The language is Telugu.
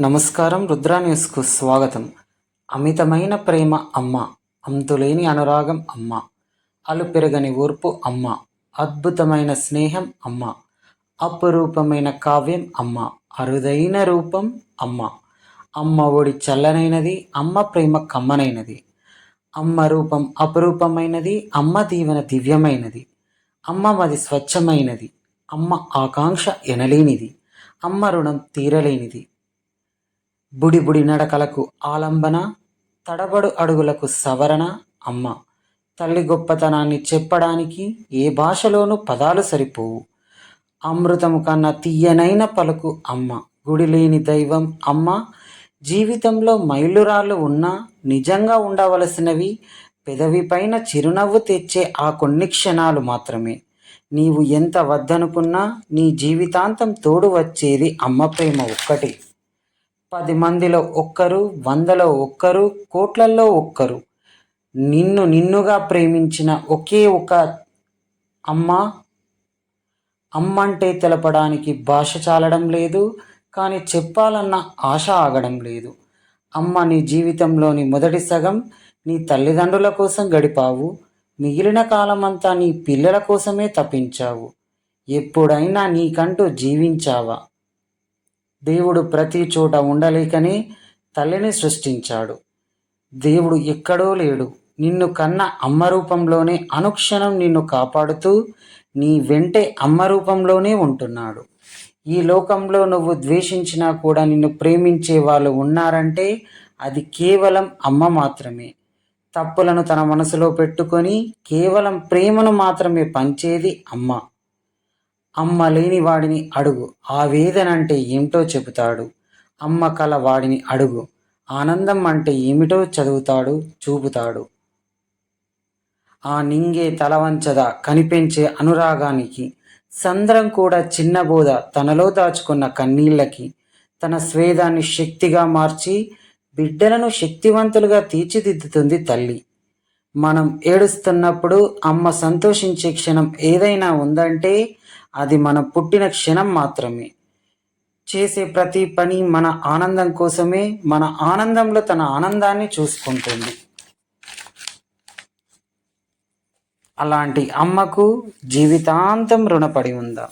నమస్కారం రుద్రా న్యూస్కు స్వాగతం. అమితమైన ప్రేమ అమ్మ అంతులేని అనురాగం అమ్మ అలు పెరగని ఓర్పు అమ్మ అద్భుతమైన స్నేహం అమ్మ అపురూపమైన కావ్యం అమ్మ అరుదైన రూపం అమ్మ. అమ్మ ఒడి చల్లనైనది అమ్మ ప్రేమ కమ్మనైనది. అమ్మ రూపం అపురూపమైనది అమ్మ దీవెన దివ్యమైనది. అమ్మ మది స్వచ్ఛమైనది అమ్మ ఆకాంక్ష ఎనలేనిది. అమ్మ రుణం తీరలేనిది. బుడి బుడి నడకలకు ఆలంబన తడబడు అడుగులకు సవరణ అమ్మ. తల్లి గొప్పతనాన్ని చెప్పడానికి ఏ భాషలోనూ పదాలు సరిపోవు. అమృతము కన్నా తీయనైన పలుకు అమ్మ. గుడి లేని దైవం అమ్మ. జీవితంలో మైలురాళ్ళు ఉన్నా నిజంగా ఉండవలసినవి పెదవిపైన చిరునవ్వు తెచ్చే ఆ కొన్ని క్షణాలు మాత్రమే. నీవు ఎంత వద్దనుకున్నా నీ జీవితాంతం తోడు వచ్చేది అమ్మ ప్రేమ ఒక్కటే. పది మందిలో ఒక్కరు వందలో ఒక్కరు కోట్లల్లో ఒక్కరు. నిన్ను నిన్నుగా ప్రేమించిన ఒకే ఒక అమ్మ అమ్మంటే తెలపడానికి భాష చాలడం లేదు కానీ చెప్పాలన్న ఆశ ఆగడం లేదు. అమ్మ నీ జీవితంలోని మొదటి సగం నీ తల్లిదండ్రుల కోసం గడిపావు. మిగిలిన కాలమంతా నీ పిల్లల కోసమే తప్పించావు. ఎప్పుడైనా నీకంటూ జీవించావా? దేవుడు ప్రతి చోట ఉండలేకనే తల్లిని సృష్టించాడు. దేవుడు ఎక్కడో లేడు. నిన్ను కన్న అమ్మ రూపంలోనే అనుక్షణం నిన్ను కాపాడుతూ నీ వెంటే అమ్మ రూపంలోనే ఉంటున్నాడు. ఈ లోకంలో నువ్వు ద్వేషించినా కూడా నిన్ను ప్రేమించే వాళ్ళు ఉన్నారంటే అది కేవలం అమ్మ మాత్రమే. తప్పులను తన మనసులో పెట్టుకొని కేవలం ప్రేమను మాత్రమే పంచేది అమ్మ. అమ్మ లేని వాడిని అడుగు. ఆ వేదన అంటే ఏమిటో చెబుతాడు. అమ్మ కల వాడిని అడుగు. ఆనందం అంటే ఏమిటో చదువుతాడు చూపుతాడు. ఆ నింగే తలవంచద కనిపించే అనురాగానికి. సంద్రం కూడా చిన్నబోద తనలో దాచుకున్న కన్నీళ్ళకి. తన స్వేదాన్ని శక్తిగా మార్చి బిడ్డలను శక్తివంతులుగా తీర్చిదిద్దుతుంది తల్లి. మనం ఏడుస్తున్నప్పుడు అమ్మ సంతోషించే క్షణం ఏదైనా ఉందంటే అది మన పుట్టిన క్షణం మాత్రమే. చేసే ప్రతి పని మన ఆనందం కోసమే మన ఆనందంలో తన ఆనందాన్ని చూసుకుంటుంది. అలాంటి అమ్మకు జీవితాంతం రుణపడి ఉందా.